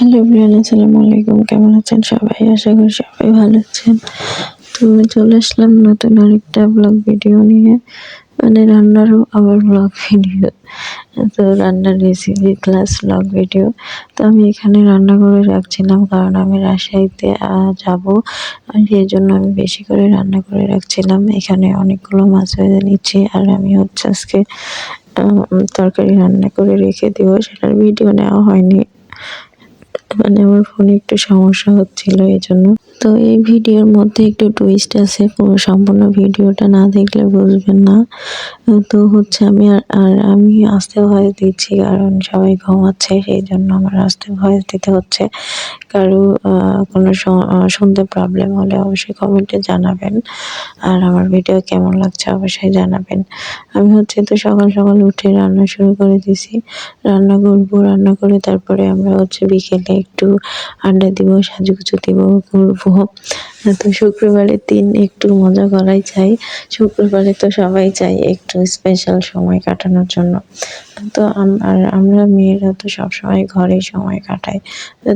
Hello Brian আসসালামু আলাইকুম। কেমন আছেন সবাই? আশা করি সবাই ভালো আছেন। তো চলে আসলাম নতুন আরেকটা ব্লগ ভিডিও নিয়ে। মানে রান্নারও আবার ব্লগ ভিডিও তো রান্নার রেসিপি ক্লাস ব্লগ ভিডিও তো আমি এখানে রান্না করে রাখছিলাম, কারণ আমি রাজশাহীতে যাব। সেই জন্য আমি বেশি করে রান্না করে রাখছিলাম। এখানে অনেকগুলো মাছ ভেজে নিচ্ছি, আর আমি হচ্ছে আজকে তরকারি রান্না করে রেখে দেবো। সেটার ভিডিও নেওয়া হয়নি। মানে আমার ফোনে একটু সমস্যা হচ্ছিল এই জন্য তো এই ভিডিওর মধ্যে একটু টুইস্ট আছে, পুরো সম্পূর্ণ ভিডিওটা না দেখলে বুঝবেন না। তো হচ্ছে আমি আর আমি আস্তে ভয়েস দিচ্ছি, কারণ সবাই ঘুমাচ্ছে, সেই জন্য আমার আস্তে ভয়েস দিতে হচ্ছে। কারও কোনো শুনতে প্রবলেম হলে অবশ্যই কমেন্টে জানাবেন। আর আমার ভিডিও কেমন লাগছে অবশ্যই জানাবেন। আমি হচ্ছে তো সকাল সকাল উঠে রান্না শুরু করে দিছি। রান্না করব, রান্না করে তারপরে আমরা হচ্ছে বিকেলে একটু আড্ডা দিব, সাজুগুজু দিব, ঘুরবো। তো শুক্রবারের দিন একটু মজা করাই চাই। শুক্রবারে তো সবাই চাই একটু স্পেশাল সময় কাটানোর জন্য। তো আর আমরা মেয়েরা তো সবসময় ঘরে সময় কাটাই।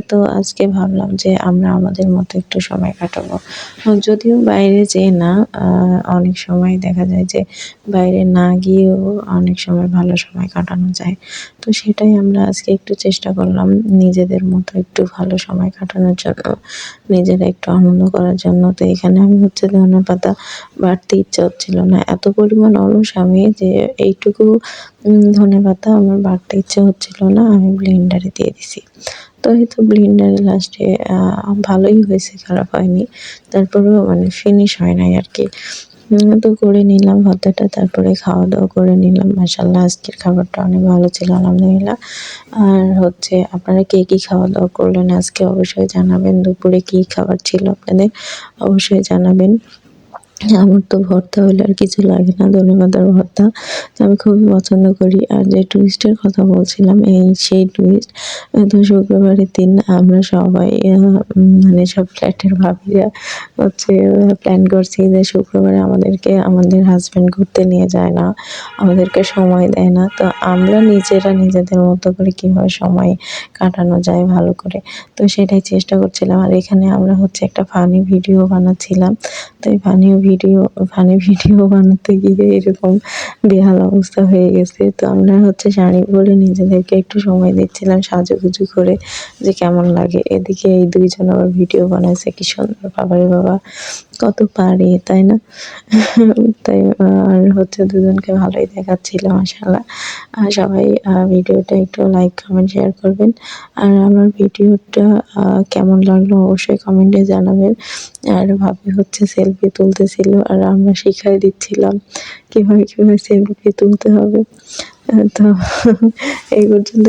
তো আজকে ভাবলাম যে আমরা আমাদের মতো একটু সময় কাটাবো। যদিও বাইরে যেয়ে না অনেক সময় দেখা যায় যে বাইরে না গিয়েও অনেক সময় ভালো সময় কাটানো যায়। তো সেটাই আমরা আজকে একটু চেষ্টা করলাম নিজেদের মতো একটু ভালো সময় কাটানোর জন্য। নিজেরা একটু আনন্দ করার জন্য। তো এখানে আমি হচ্ছে ধনে পাতা বাড়তে ইচ্ছা হচ্ছিল না। এত পরিমাণ অলস আমি যে এইটুকু ধনে পাতা আমার বাড়তে ইচ্ছে হচ্ছিল না, আমি ব্লেন্ডারে দিয়ে দিছি। তো হয়তো ব্লেন্ডারে লাস্টে ভালোই হয়েছে, খারাপ হয়নি। তারপরেও মানে ফিনিশ হয় নাই আর কি। তো করে নিলাম, ভর্তাটা তারপরে খাওয়া দাওয়া করে নিলাম। মাসাল্লাহ আজকের খাবারটা অনেক ভালো ছিল, আলহামদুলিল্লাহ। আর হচ্ছে, আপনারা কে কী খাওয়া দাওয়া করলেন আজকে অবশ্যই জানাবেন। দুপুরে কী খাবার ছিল আপনাদের অবশ্যই জানাবেন। আমার তো ভর্তা হলে আর কিছু লাগে না, ধনেপাতার ভর্তা। তো আমি খুবই পছন্দ করি। আর যে টুরিস্টের কথা বলছিলাম, এই সেই টুরিস্ট তো শুক্রবারের দিন আমরা সবাই মানে সব ফ্ল্যাটের ভাবিরা হচ্ছে প্ল্যান করছি যে শুক্রবারে আমাদেরকে, আমাদের হাজব্যান্ড ঘুরতে নিয়ে যায় না, আমাদেরকে সময় দেয় না। তো আমরা নিজেরা নিজেদের মতো করে কীভাবে সময় কাটানো যায় ভালো করে? তো সেটাই চেষ্টা করছিলাম। আর এখানে আমরা হচ্ছে একটা ফানি ভিডিও বানাচ্ছিলাম। তো এই ফানি ভিডিও ওখানে ভিডিও বানাতে গিয়ে এরকম বেহাল অবস্থা হয়ে গেছে। তো আমরা হচ্ছে শাড়ি পরে নিজেদেরকে একটু সময় দিচ্ছিলাম সাজুগুজু করে যে কেমন লাগে। এদিকে এই দুইজন আবার ভিডিও বানাইছে, কি সুন্দর বাবারে বাবা। কত পারে, তাই না? তাই, আর হচ্ছে দুজনকে ভালোই দেখাচ্ছিল মাসাল্লাহ আর সবাই ভিডিওটা একটু লাইক কমেন্ট শেয়ার করবেন। আর আমার ভিডিওটা কেমন লাগল অবশ্যই কমেন্টে জানাবেন। আর ভাবি হচ্ছে সেলফি তুলতেছিল, আর আমরা শিখাই দিচ্ছিলাম কীভাবে কীভাবে সেলফি তুলতে হবে। তো, এই পর্যন্ত